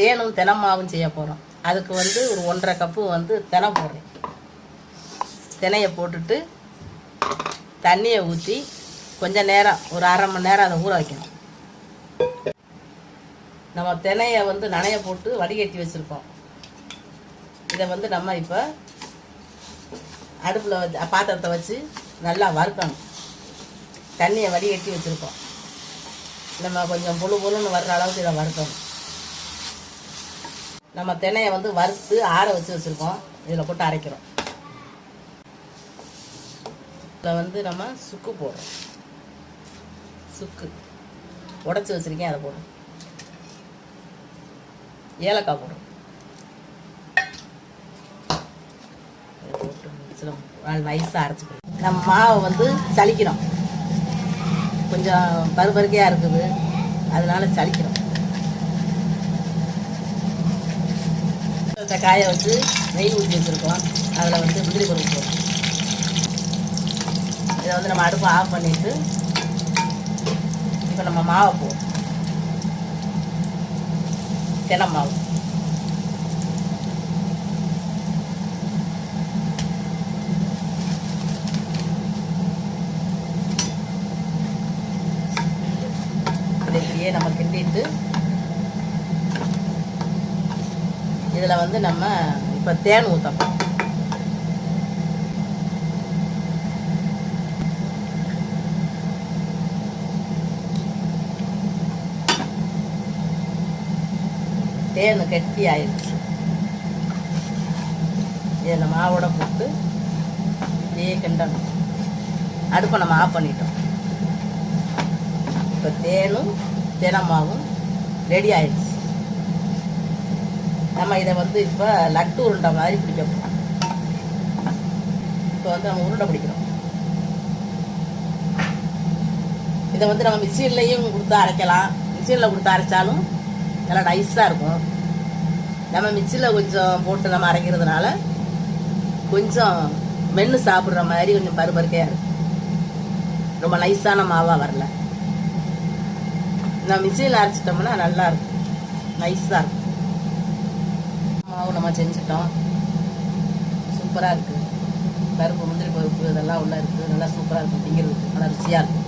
தேனும் தினமாவும் செய்ய போகிறோம் அதுக்கு வந்து ஒரு ஒன்றரை கப்பு வந்து தினை போடுறேன். தினையை போட்டுட்டு தண்ணியை ஊற்றி கொஞ்சம் நேரம் ஒரு அரை மணி நேரம் அதை ஊற வைக்கணும். நம்ம தினையை வந்து நனைய போட்டு வடிகட்டி வச்சுருக்கோம். இதை வந்து நம்ம இப்போ அடுப்பில் வச்சு பாத்திரத்தை வச்சு நல்லா வறுக்கணும். தண்ணியை வடிகட்டி வச்சுருக்கோம். நம்ம கொஞ்சம் புழு புழுன்னு வர்ற அளவுக்கு இதை வறுக்கணும். நம்ம தினையை வந்து வறுத்து ஆற வச்சு வச்சுருக்கோம். இதில் போட்டு அரைக்கிறோம். இதில் வந்து நம்ம சுக்கு போடுறோம். சுக்கு. உடச்சி வச்சுருக்கேன் அதை போடுறோம். ஏலக்காய் போடுறோம். போட்டு நைஸாக அரைச்சிக்கணும் நம்ம மாவை வந்து சலிக்கிறோம் கொஞ்சம் பருபருக்கையாக இருக்குது. அதனால சலிக்கிறோம் இந்த காய வச்சு நெய் ஊற்றி வச்சுருக்கோம். அதில் வந்து முந்திரி பருப்பு இதை வந்து நம்ம அடுப்பை ஆஃப் பண்ணிவிட்டு இப்போ நம்ம மாவை போடுறோம் தினை மாவு. இதை நம்ம கிண்டிட்டு இதில் வந்து நம்ம இப்போ தேன் ஊற்றப்போம் தேன் கெட்டி ஆயிடுச்சு. இதில் மாவோட போட்டு இப்படியே கிண்டணும். அடுப்பை நம்ம ஆஃப் பண்ணிட்டோம். இப்போ தேனும் தினமாவும் ரெடி ஆயிடுச்சு. நம்ம இதை வந்து இப்போ லட்டு உருண்டை மாதிரி பிடிக்க போகிறோம் இப்போ வந்து நம்ம உருண்டை பிடிக்கிறோம். இதை வந்து நம்ம மிஷின்லையும் கொடுத்து அரைக்கலாம். மிஷினில் கொடுத்து அரைச்சாலும் நல்லா நைஸாக இருக்கும். நம்ம மிக்சியில் கொஞ்சம் போட்டு நம்ம அரைக்கிறதுனால கொஞ்சம் மென்று சாப்பிட்ற மாதிரி கொஞ்சம் பருபருக்கையாக இருக்கும். ரொம்ப நைஸான மாவாக வரல. நம்ம மிக்சியில் அரைச்சிட்டோம்னா நல்லாயிருக்கும் நைஸாக இருக்கும். மாவு நம்ம செஞ்சுட்டோம். சூப்பராக இருக்குது பருப்பு முந்திரி பருப்பு இதெல்லாம் உள்ள இருக்குது நல்லா சூப்பராக இருக்கும் திங்கிறதுக்கு நல்லா ருசியாக இருக்கும்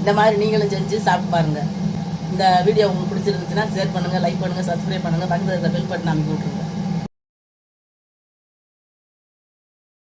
இந்த மாதிரி நீங்களும் செஞ்சு சாப்பிட்டு பாருங்கள் இந்த வீடியோ உங்களுக்கு பிடிச்சிருந்துச்சுன்னா ஷேர் பண்ணுங்கள் லைக் பண்ணுங்கள் சப்ஸ்கிரைப் பண்ணுங்கள் பக்கத்தில் இருக்கிற பெல் பட்டன் அமைக்க விட்ருங்க